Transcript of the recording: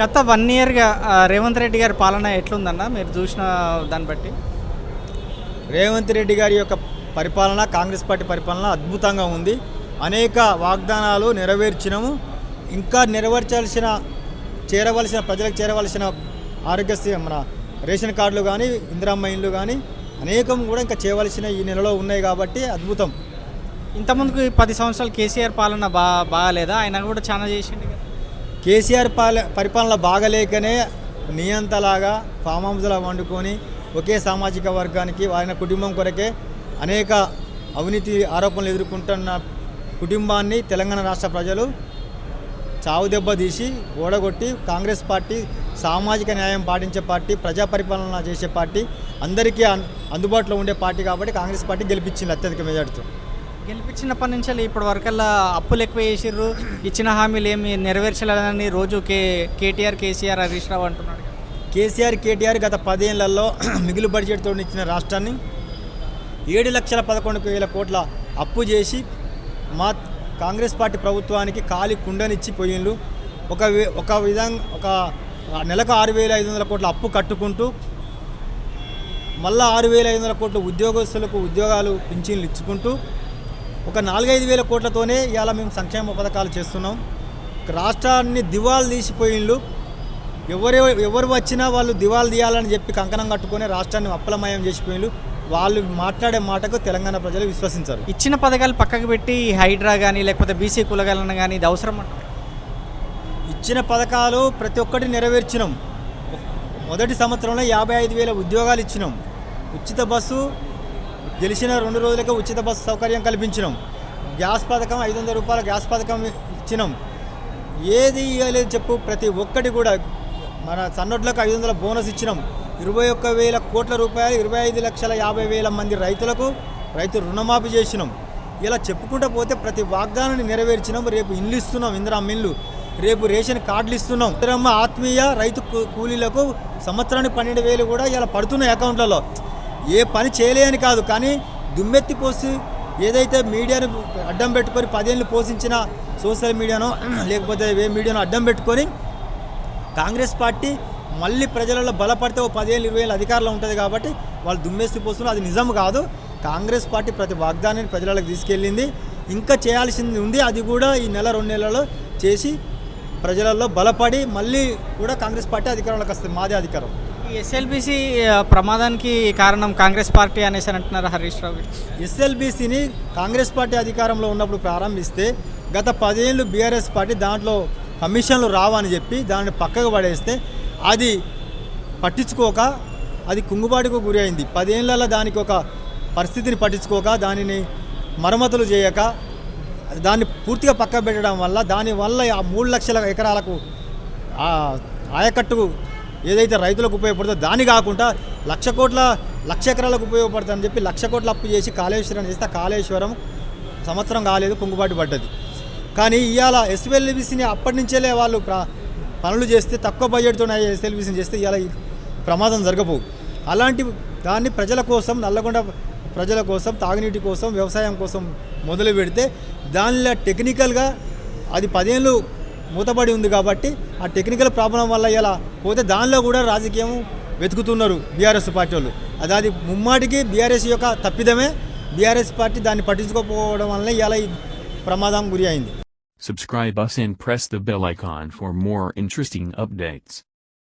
గత వన్ ఇయర్గా రేవంత్ రెడ్డి గారి పాలన ఎట్లుందన్న? మీరు చూసిన దాన్ని బట్టి. రేవంత్ రెడ్డి గారి యొక్క పరిపాలన కాంగ్రెస్ పార్టీ పరిపాలన అద్భుతంగా ఉంది. అనేక వాగ్దానాలు నెరవేర్చినము. ఇంకా నెరవేర్చాల్సిన చేరవలసిన ప్రజలకు చేరవలసిన ఆరోగ్యశ్రీ మన రేషన్ కార్డులు కానీ ఇందిరమ్మ ఇండ్లు కానీ అనేకం కూడా ఇంకా చేయవలసిన ఈ నెలలో ఉన్నాయి కాబట్టి అద్భుతం. ఇంతకుముందుకు పది సంవత్సరాలు కేసీఆర్ పాలన బా బాగాలేదా? ఆయన కూడా చాలా చేసిండు కేసీఆర్ పాల పరిపాలన బాగలేకనే నియంతలాగా ఫామ్ హౌస్లా వండుకొని ఒకే సామాజిక వర్గానికి ఆయన కుటుంబం కొరకే అనేక అవినీతి ఆరోపణలు ఎదుర్కొంటున్న కుటుంబాన్ని తెలంగాణ రాష్ట్ర ప్రజలు చావు దెబ్బ తీసి ఓడగొట్టి కాంగ్రెస్ పార్టీ సామాజిక న్యాయం పాటించే పార్టీ ప్రజా పరిపాలన చేసే పార్టీ అందరికీ అందుబాటులో ఉండే పార్టీ కాబట్టి కాంగ్రెస్ పార్టీ గెలిపించింది అత్యధిక మెజార్టీతో. గెలిపించినప్పటి నుంచి ఇప్పటి వరకల్లా అప్పులు ఎక్కువ చేసిర్రు. ఇచ్చిన హామీలు ఏమి నెరవేర్చలేదని రోజు కే కేటీఆర్ కేసీఆర్ హరీష్ రావు అంటున్నాడు. కేసీఆర్ కేటీఆర్ గత పదేళ్ళలో మిగులు బడ్జెట్తో ఇచ్చిన రాష్ట్రాన్ని ఏడు లక్షల పదకొండు వేల కోట్ల అప్పు చేసి మా కాంగ్రెస్ పార్టీ ప్రభుత్వానికి ఖాళీ కుండనిచ్చి పోయిండ్రు. ఒక ఒక విధంగా ఒక నెలకు ఆరు వేల ఐదు వందల కోట్ల అప్పు కట్టుకుంటూ మళ్ళా ఆరు వేల ఐదు వందల కోట్ల ఉద్యోగస్తులకు ఉద్యోగాలు పింఛన్లు ఇచ్చుకుంటూ ఒక నాలుగైదు వేల కోట్లతోనే ఇవాళ మేము సంక్షేమ పథకాలు చేస్తున్నాం. రాష్ట్రాన్ని దివాలు తీసిపోయిండ్రు ఎవరు ఎవరు వచ్చినా వాళ్ళు దివాలు తీయాలని చెప్పి కంకణం కట్టుకొని రాష్ట్రాన్ని అప్పలమయం చేసిపోయిండ్రు వాళ్ళు మాట్లాడే మాటకు తెలంగాణ ప్రజలు విశ్వసించరు. ఇచ్చిన పథకాలు పక్కకు పెట్టి హైడ్రా కానీ లేకపోతే బీసీ కులగలను కానీ ఇది అవసరం ఇచ్చిన పథకాలు ప్రతి ఒక్కటి నెరవేర్చినాం. మొదటి సంవత్సరంలో యాభై ఐదు వేల ఉద్యోగాలు ఇచ్చినాం. ఉచిత బస్సు గెలిచిన రెండు రోజులకే ఉచిత బస్సు సౌకర్యం కల్పించినాం. గ్యాస్ పథకం ఐదు వందల రూపాయల గ్యాస్ పథకం ఇచ్చినాం. ఏది ఇవ్వలేదు చెప్పు ప్రతి ఒక్కటి కూడా మన సన్నొడ్లకు ఐదు వందల బోనస్ ఇచ్చినాం. ఇరవై ఒక్క వేల కోట్ల రూపాయలు ఇరవై ఐదు లక్షల యాభై వేల మంది రైతులకు రైతు రుణమాఫీ చేసినాం. ఇలా చెప్పుకుంటూ పోతే ప్రతి వాగ్దానాన్ని నెరవేర్చినాం. రేపు ఇండ్లు ఇస్తున్నాం ఇందిరా ఇల్లు రేపు రేషన్ కార్డులు ఇస్తున్నాం. ఇందిరమ్మ ఆత్మీయ రైతు కూలీలకు సంవత్సరానికి పన్నెండు వేలు కూడా ఇలా పడుతున్నాయి అకౌంట్లలో. ఏ పని చేయలేని కాదు కానీ దుమ్మెత్తి పోసి ఏదైతే మీడియాను అడ్డం పెట్టుకొని పదేళ్ళు పోషించిన సోషల్ మీడియానో లేకపోతే ఏ మీడియాను అడ్డం పెట్టుకొని కాంగ్రెస్ పార్టీ మళ్ళీ ప్రజలలో బలపడితే ఓ పదివేలు ఇరవై ఏళ్ళు అధికారులు ఉంటుంది కాబట్టి వాళ్ళు దుమ్మేసి పోస్తున్నారు. అది నిజం కాదు. కాంగ్రెస్ పార్టీ ప్రతి వాగ్దానాన్ని ప్రజలకు తీసుకెళ్ళింది. ఇంకా చేయాల్సింది ఉంది. అది కూడా ఈ నెల రెండు నెలల్లో చేసి ప్రజలలో బలపడి మళ్ళీ కూడా కాంగ్రెస్ పార్టీ అధికారంలోకి వస్తుంది. మాదే అధికారం. ఎస్ఎల్బిసి ప్రమాదానికి కారణం కాంగ్రెస్ పార్టీ అనేసి అని అంటున్నారు హరీష్ రావు ఎస్ఎల్బిసిని ఎస్ఎల్బీసీని కాంగ్రెస్ పార్టీ అధికారంలో ఉన్నప్పుడు ప్రారంభిస్తే గత పదేళ్ళు బీఆర్ఎస్ పార్టీ దాంట్లో కమిషన్లు రావని చెప్పి దాన్ని పక్కకు పడేస్తే అది పట్టించుకోక అది కుంగుబాటుకు గురి అయింది. పదేళ్ళలో దానికి ఒక పరిస్థితిని పట్టించుకోక దానిని మరమ్మతులు చేయక దాన్ని పూర్తిగా పక్క పెట్టడం వల్ల దానివల్ల ఆ మూడు లక్షల ఎకరాలకు ఆయకట్టు ఆయకట్టుకు ఏదైతే రైతులకు ఉపయోగపడుతుందో దాని కాకుండా లక్ష కోట్ల లక్ష ఎకరాలకు ఉపయోగపడుతుందని చెప్పి లక్ష కోట్ల అప్పు చేసి కాళేశ్వరం చేస్తే కాళేశ్వరం సంవత్సరం కాలేదు కుంగుబాటు పడ్డది. కానీ ఇవాళ ఎస్ఎల్బిసిని అప్పటి నుంచేలే వాళ్ళు పనులు చేస్తే తక్కువ బడ్జెట్తో ఎస్ఎల్బిసిని చేస్తే ఇవాళ ప్రమాదం జరగబోవు. అలాంటి దాన్ని ప్రజల కోసం నల్లగొండ ప్రజల కోసం తాగునీటి కోసం వ్యవసాయం కోసం మొదలు పెడితే దానిలో టెక్నికల్గా అది పదేళ్ళు మూతపడి ఉంది కాబట్టి ఆ టెక్నికల్ ప్రాబ్లం వల్ల ఇలా పోతే దానిలో కూడా రాజకీయం వెతుకుతున్నారు బీఆర్ఎస్ పార్టీ వాళ్ళు. అది అది ముమ్మాటికి బీఆర్ఎస్ యొక్క తప్పిదమే. బీఆర్ఎస్ పార్టీ దాన్ని పట్టించుకోకపోవడం వల్ల ఇలా ఈ ప్రమాదం గురి అయింది. Subscribe us and press the bell icon for more interesting updates.